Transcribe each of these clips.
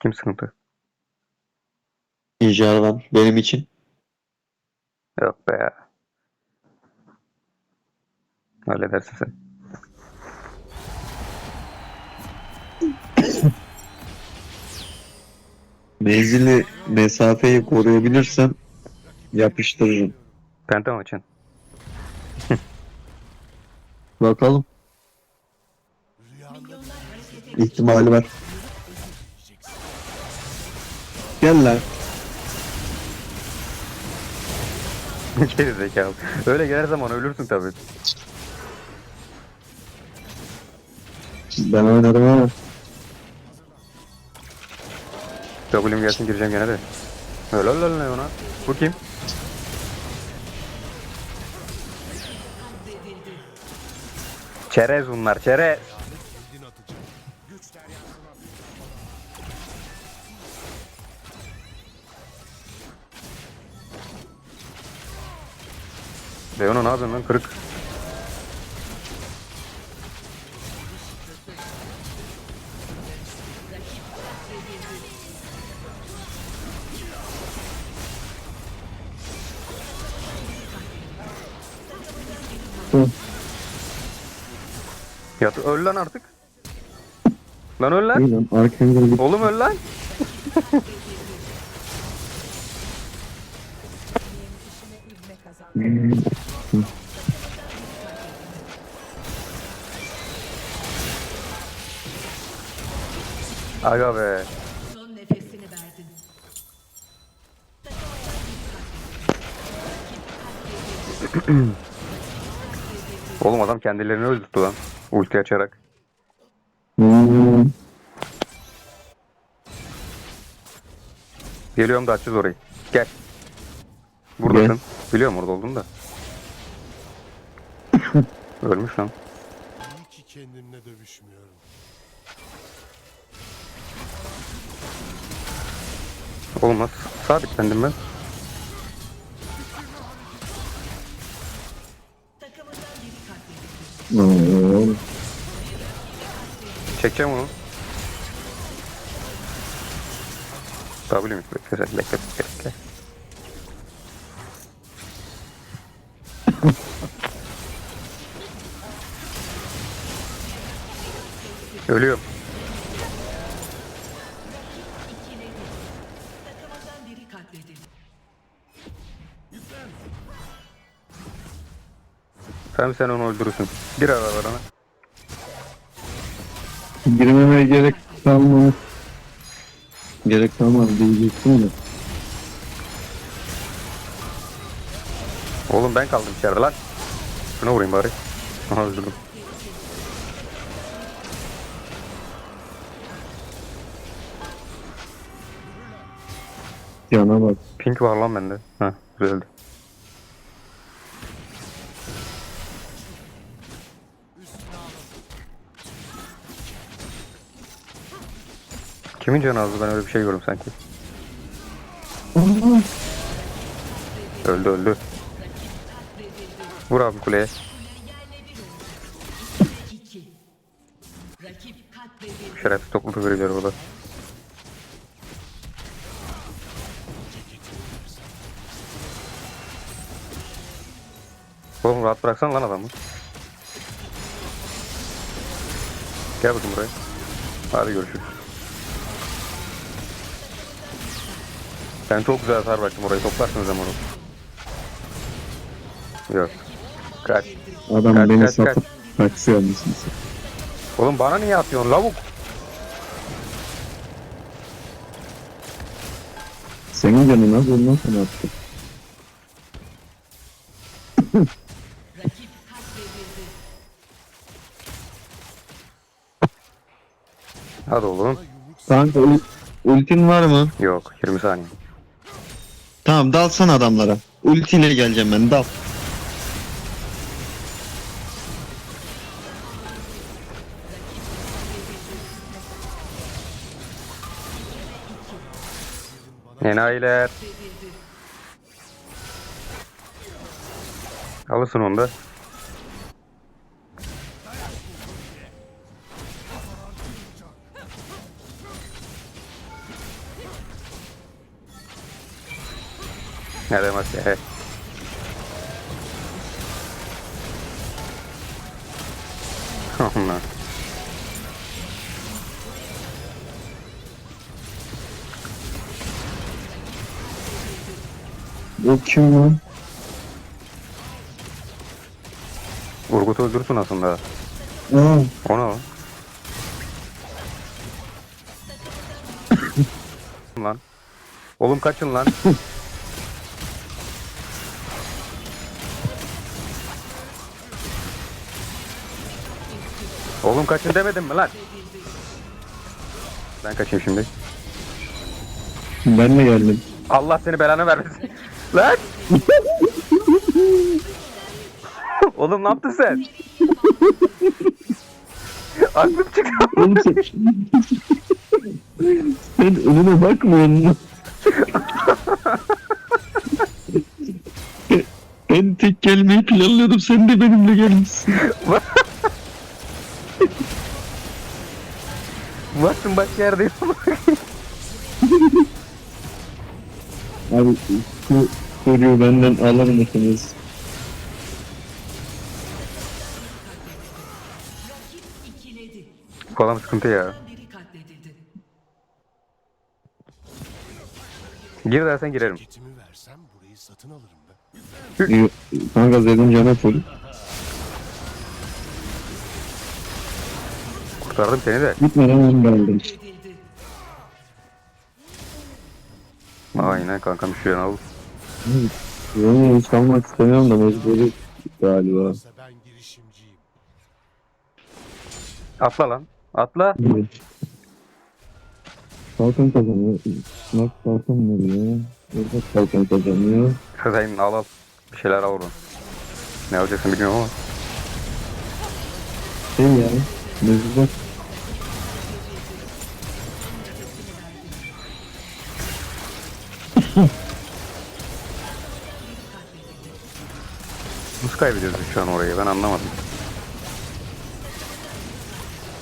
Kim sıkıntı? İcaradan benim için. Yok be ya. Halledersin sen. Menzili mesafeyi koruyabilirsem yapıştırırım. Penta açın? Bakalım. İhtimali var. Gel lan. Geri zekalı. Öyle gelir zaman ölürsün tabii. Ben oynarım ama. W'm gelsin gireceğim gene de. Öyle öyle öyle ona. Bu kim? Çerez bunlar çerez. Leona ne yapıyorsun lan kırık? Hı. Ya öl lan artık. Lan öl lan. Oğlum öl lan. Aga be. Son nefesini verdin. Oğlum adam kendilerini öldürttü lan. Ulti açarak. Geliyorum da açacağız orayı. Gel. Buradasın. Biliyorum orada olduğunu da. Ölmüş lan. İyi ki kendimle dövüşmüyorum. Nasıl sabitlendim ben? Oğlum. Çekeceğim onu. W mi? Bekle bekle bekle Ölüyorum. Katledildi. Sen sen onu öldürürsün. Bir aralarına. Girmemeye gerek kalmadı. Gerek kalmadı diyecektim de. Oğlum ben kaldım içeride lan. Şuna vurayım bari. Aha öldürdüm. Yana bak. Pink var lan bende. Ha güzeldi. Kimin canı azdı ben öyle bir şey gördüm sanki. öldü öldü. Vur abi kuleye. Şerefsiz topluluk veriliyor burada. Oğlum rahat bıraksana lan adamı. Gel bakayım buraya. Hadi görüşürüz. Sen çok güzel hasar bıraktın orayı. Toplarsınız ama onu. Yok. Kaç. Adam Kaç, beni kaç, satıp taksi almışsın sen. Oğlum bana niye atıyorsun lavuk? Senin canın az ondan sonra attı. Hadi oğlum. Kanka ul- ultin var mı? Yok 20 saniye. Tamam dalsana adamlara. Ultiyle geleceğim ben dal. Enayiler. Alırsın onu da. Ne demez ya. Allah. O kim lan? Urgut'u öldürürsün aslında. Aa, O ne o? lan. Oğlum kaçın lan. Oğlum kaçın demedim mi lan? Ben kaçayım şimdi. ben de geldim. Allah seni belanı vermesin. lan! Oğlum ne yaptın sen? Aklım çıktı. Oğlum sen... sen önüne bakmıyor musun? ben tek gelmeyi planlıyordum. Sen de benimle gelmişsin. Baktım başka yerdeyim. Abi şu soruyu benden alır mısınız? Rakip ikiledi. Falan sıkıntı ya. Gir dersen girerim. Ceketimi versem burayı satın alırım ben. Diyor, Kanka Zed'in canı full. Kurtardım seni de. Gitmeden ben geldim. Katledildi. Aynen kankam şu yana al. Yani hiç kalmak istemiyorum da mecburi galiba. Atla lan. Atla. Evet. Falcon kazanıyor. Bak Falcon vuruyor. Burada Falcon kazanıyor. Sen al al. Bir şeyler al oradan. Ne alacaksın bilmiyorum ama. Şey ya. Mecbur. Nasıl kaybediyoruz biz şu an orayı ben anlamadım.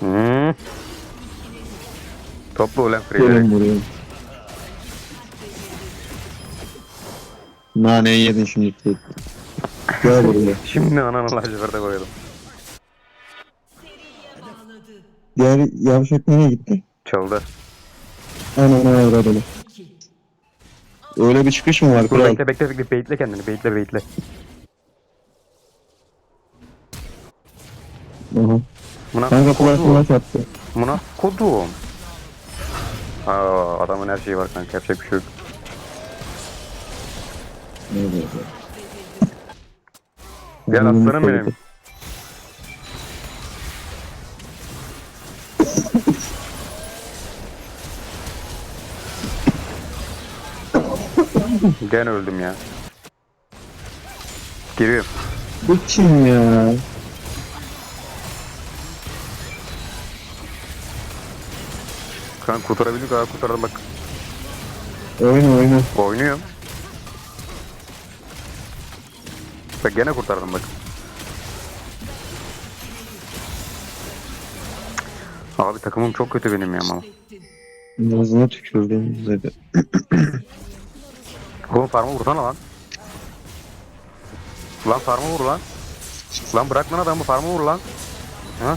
Hmm. Topla ulan. Gelin buraya. Naneyi yedin şimdi. Gel buraya. Şimdi ananı laciverte koyalım. Diğer yavşak nereye gitti? Çaldı. Anana avradını. Öyle bir çıkış mı var Dur kral? bekle bekle bekle baitle kendini baitle baitle. Aha. Buna Kanka flash kodum. flash attı. Buna kodum. Aa, adamın her şeyi var kanka yapacak bir şey yok. Gel aslanım benim. Gene öldüm ya. Giriyorum. Bu kim ya? Kan kurtarabildik ha kurtardım bak. Oyna oyna. Oynuyorum. Bak gene kurtardım bak. Abi takımım çok kötü benim ya ama. Ağzına tükürdüm Zed'e. Oğlum farmı vursana lan. Lan farmı vur lan. Lan bırak lan adamı farmı vur lan. Ha?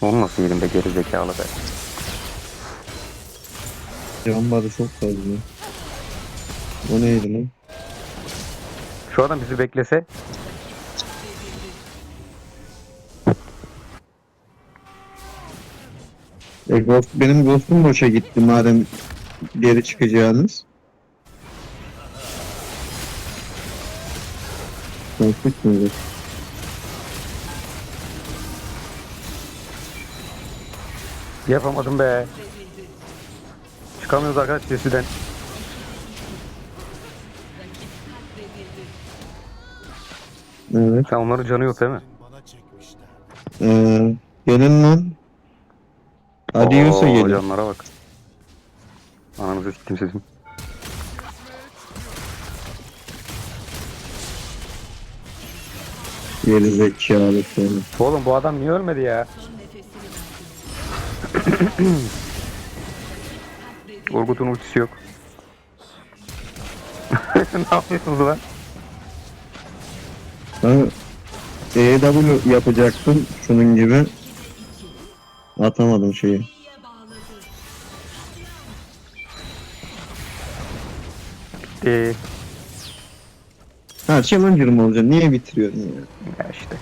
Oğlum nasıl yedim be geri zekalı be. Can barı çok fazla. O neydi lan? Şu adam bizi beklese E, ghost, benim ghostum boşa gitti madem geri çıkacağınız. Ghost mıydı? yapamadım be. Çıkamıyoruz arkadaş sesiden. Evet. Sen onların canı yok değil mi? Ee, gelin lan. Hadi Oo, gelin. Canlara bak. Ananızı siktim sesim. Geri zekalı seni. Oğlum bu adam niye ölmedi ya? Son nefesini verdi. Orkut'un ultisi yok. ne yapıyorsunuz lan? Ben EW yapacaktım şunun gibi. Atamadım şeyi. Bağladı. Ee, Ha challenger mı olacaksın? Niye bitiriyorsun ya? ya işte.